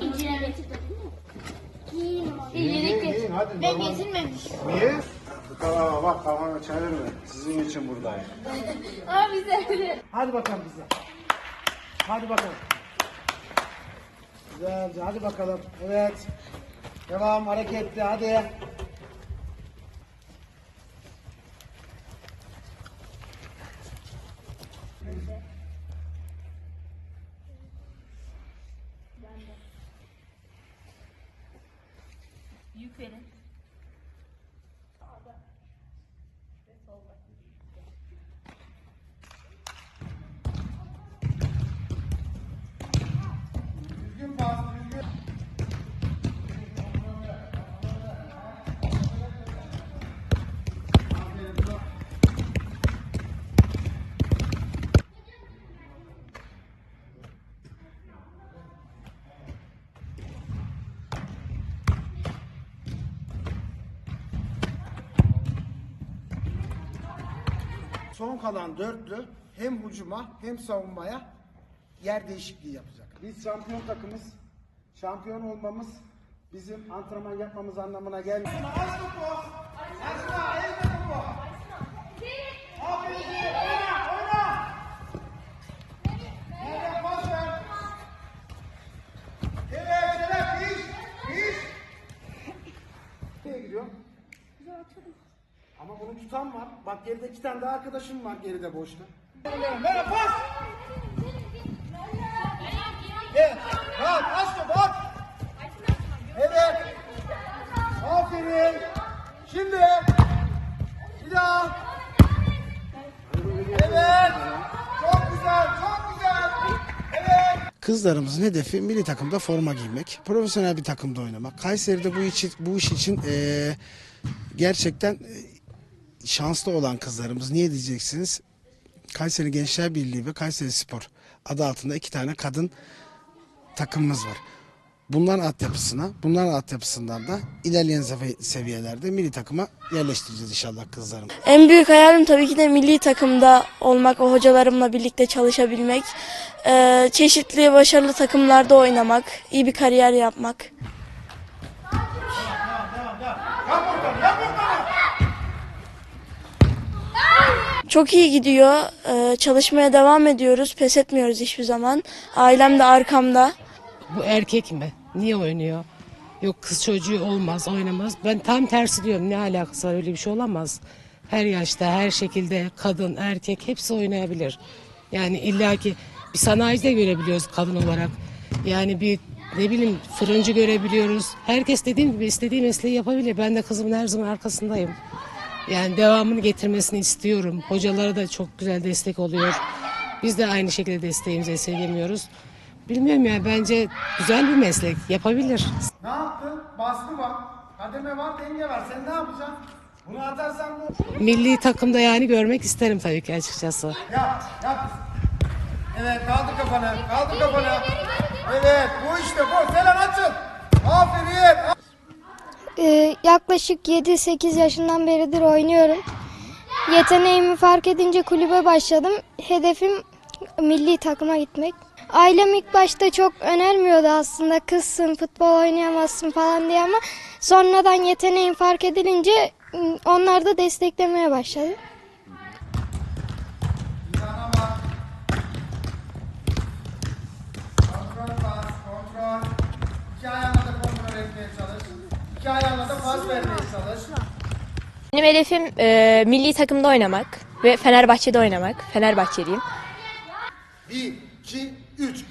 İncirleme Yiyecek yiyin, hadi. Ben normal. ezilmemiş. Niye? Kafana bak kafana çevirme. Sizin için buradayım. Ama bize. Hadi bakalım bize. Hadi bakalım. Güzelce hadi bakalım. Evet. Devam hareketli hadi. Thank you. You finish. Oh. You can. Son kalan dörtlü hem hücuma hem savunmaya yer değişikliği yapacak. Biz şampiyon takımız. Şampiyon olmamız bizim antrenman yapmamız anlamına gelmiyor. Nereye gidiyor? Tutan var. Bak geride iki tane daha arkadaşım var geride boşta. Merhaba. Evet. Rahat aç topu at. Evet. Aferin. Şimdi. Bir daha. Evet. Çok güzel. Çok güzel. Evet. Kızlarımızın hedefi milli takımda forma giymek, profesyonel bir takımda oynamak. Kayseri'de bu için bu iş için eee, gerçekten şanslı olan kızlarımız. Niye diyeceksiniz? Kayseri Gençler Birliği ve Kayseri Spor adı altında iki tane kadın takımımız var. Bunların altyapısına, bunların altyapısından da ilerleyen sevi- seviyelerde milli takıma yerleştireceğiz inşallah kızlarımızı. En büyük hayalim tabii ki de milli takımda olmak, o hocalarımla birlikte çalışabilmek, eee, çeşitli başarılı takımlarda oynamak, iyi bir kariyer yapmak. Çok iyi gidiyor. Eee, çalışmaya devam ediyoruz. Pes etmiyoruz hiçbir zaman. Ailem de arkamda. Bu erkek mi? Niye oynuyor? Yok kız çocuğu olmaz, oynamaz. Ben tam tersi diyorum. Ne alakası var? Öyle bir şey olamaz. Her yaşta, her şekilde kadın, erkek hepsi oynayabilir. Yani illaki bir sanayi de görebiliyoruz kadın olarak. Yani bir ne bileyim fırıncı görebiliyoruz. Herkes dediğim gibi istediği mesleği yapabilir. Ben de kızımın her zaman arkasındayım. Yani devamını getirmesini istiyorum. Hocalara da çok güzel destek oluyor. Biz de aynı şekilde desteğimizi esirgemiyoruz. Bilmiyorum ya bence güzel bir meslek. Yapabilir. Ne yaptın? Baskı var. Kademe var, denge var. Sen ne yapacaksın? Bunu atarsan ne Milli takımda yani görmek isterim tabii ki açıkçası. Yap, yap. Evet, kaldır kafanı, kaldır kafanı. Evet, bu işte bu. Selen açın. Aferin. Ee, yaklaşık 7-8 yaşından beridir oynuyorum. Yeteneğimi fark edince kulübe başladım. Hedefim milli takıma gitmek. Ailem ilk başta çok önermiyordu aslında kızsın futbol oynayamazsın falan diye ama sonradan yeteneğim fark edilince onlar da desteklemeye başladı. Yana bak. Kontrol pas, kontrol. İki ayağınla da kontrol etmeye çalış. İki ayağınla da pas vermeye çalış. Benim hedefim e, milli takımda oynamak ve Fenerbahçe'de oynamak. Fenerbahçeliyim. Bir, iki, üç.